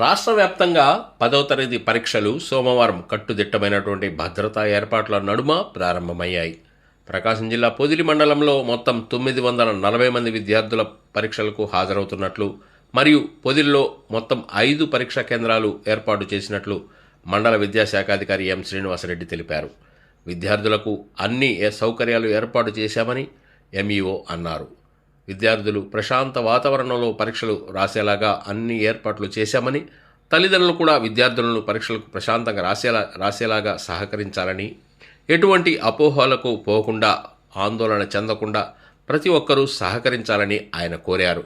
రాష్ట్ర వ్యాప్తంగా పదవ తరగతి పరీక్షలు సోమవారం కట్టుదిట్టమైనటువంటి భద్రతా ఏర్పాట్ల నడుమ ప్రారంభమయ్యాయి. ప్రకాశం జిల్లా పొదిలి మండలంలో మొత్తం తొమ్మిది వందల నలభై మంది విద్యార్థుల పరీక్షలకు హాజరవుతున్నట్లు మరియు పొదిలిలో మొత్తం ఐదు పరీక్షా కేంద్రాలు ఏర్పాటు చేసినట్లు మండల విద్యాశాఖాధికారి ఎం శ్రీనివాసరెడ్డి తెలిపారు. విద్యార్థులకు అన్ని ఏ సౌకర్యాలు ఏర్పాటు చేశామని ఎంఈఓ అన్నారు. విద్యార్థులు ప్రశాంత వాతావరణంలో పరీక్షలు రాసేలాగా అన్ని ఏర్పాట్లు చేశామని తల్లిదండ్రులు కూడా విద్యార్థులను పరీక్షలకు ప్రశాంతంగా రాసేలా రాసేలాగా సహకరించాలని. ఎటువంటి అపోహలకు పోకుండా ఆందోళన చెందకుండా ప్రతి ఒక్కరూ సహకరించాలని ఆయన కోరారు.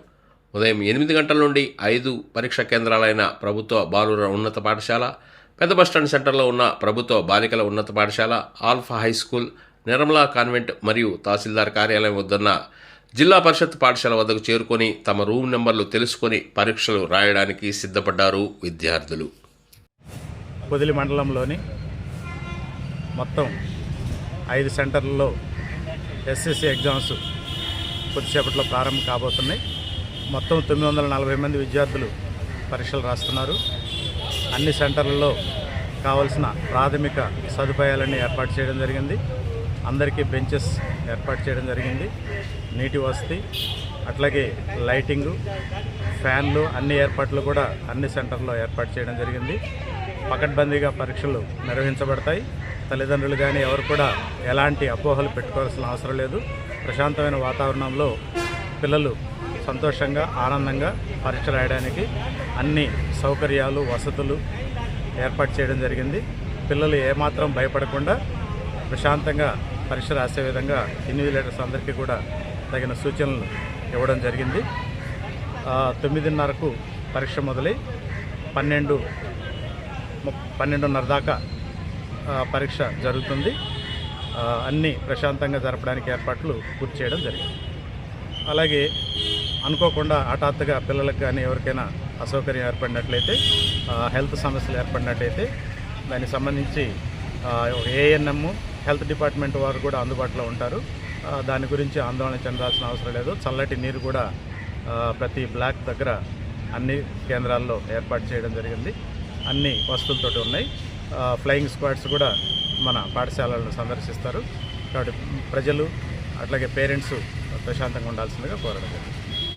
ఉదయం ఎనిమిది గంటల నుండి ఐదు పరీక్షా కేంద్రాలైన ప్రభుత్వ బాలుర ఉన్నత పాఠశాల పెద్ద బస్టాండ్ సెంటర్లో ఉన్న ప్రభుత్వ బాలికల ఉన్నత పాఠశాల alpha high school Nirmala convent మరియు తహసీల్దార్ కార్యాలయం వద్దన్న జిల్లా పరిషత్ పాఠశాల వద్దకు చేరుకొని తమ రూమ్ నెంబర్లు తెలుసుకొని పరీక్షలు రాయడానికి సిద్ధపడ్డారు విద్యార్థులు. పొదిలి మండలంలోని మొత్తం ఐదు సెంటర్లలో ఎస్ఎస్సి ఎగ్జామ్స్ కొద్దిసేపట్లో ప్రారంభం కాబోతున్నాయి. మొత్తం తొమ్మిది వందల నలభై మంది విద్యార్థులు పరీక్షలు రాస్తున్నారు. అన్ని సెంటర్లలో కావలసిన ప్రాథమిక సదుపాయాలన్నీ ఏర్పాటు చేయడం జరిగింది. అందరికీ బెంచెస్ ఏర్పాటు చేయడం జరిగింది. నీటి వసతి అట్లాగే లైటింగు ఫ్యాన్లు అన్ని ఏర్పాట్లు కూడా అన్ని సెంటర్లో ఏర్పాటు చేయడం జరిగింది. పకడ్బందీగా పరీక్షలు నిర్వహించబడతాయి. తల్లిదండ్రులు కానీ ఎవరు కూడా ఎలాంటి అపోహలు పెట్టుకోవాల్సిన అవసరం లేదు. ప్రశాంతమైన వాతావరణంలో పిల్లలు సంతోషంగా ఆనందంగా పరీక్ష రాయడానికి అన్ని సౌకర్యాలు వసతులు ఏర్పాటు చేయడం జరిగింది. పిల్లలు ఏమాత్రం భయపడకుండా ప్రశాంతంగా పరీక్ష రాసే విధంగా ఇన్విజిలేటర్స్ అందరికీ కూడా తగిన సూచనలు ఇవ్వడం జరిగింది. తొమ్మిదిన్నరకు పరీక్ష మొదలై పన్నెండు ము- పన్నెండున్నర దాకా పరీక్ష జరుగుతుంది. అన్నీ ప్రశాంతంగా జరపడానికి ఏర్పాట్లు పూర్తి చేయడం జరిగింది. అలాగే అనుకోకుండా హఠాత్తుగా పిల్లలకు కానీ ఎవరికైనా అసౌకర్యం ఏర్పడినట్లయితే హెల్త్ సమస్యలు ఏర్పడినట్లయితే దానికి సంబంధించి ఏఎన్ఎమ్ హెల్త్ డిపార్ట్మెంట్ వారు కూడా అందుబాటులో ఉంటారు. దాని గురించి ఆందోళన చెందాల్సిన అవసరం లేదు. చల్లటి నీరు కూడా ప్రతి బ్లాక్ దగ్గర అన్ని కేంద్రాల్లో ఏర్పాటు చేయడం జరిగింది. అన్ని వస్తువులతోటి ఉన్నాయి. ఫ్లయింగ్ స్క్వాడ్స్ కూడా మన పాఠశాలలను సందర్శిస్తారు. కాబట్టి ప్రజలు అట్లాగే పేరెంట్స్ ప్రశాంతంగా ఉండాల్సిందిగా కోరడం జరిగింది.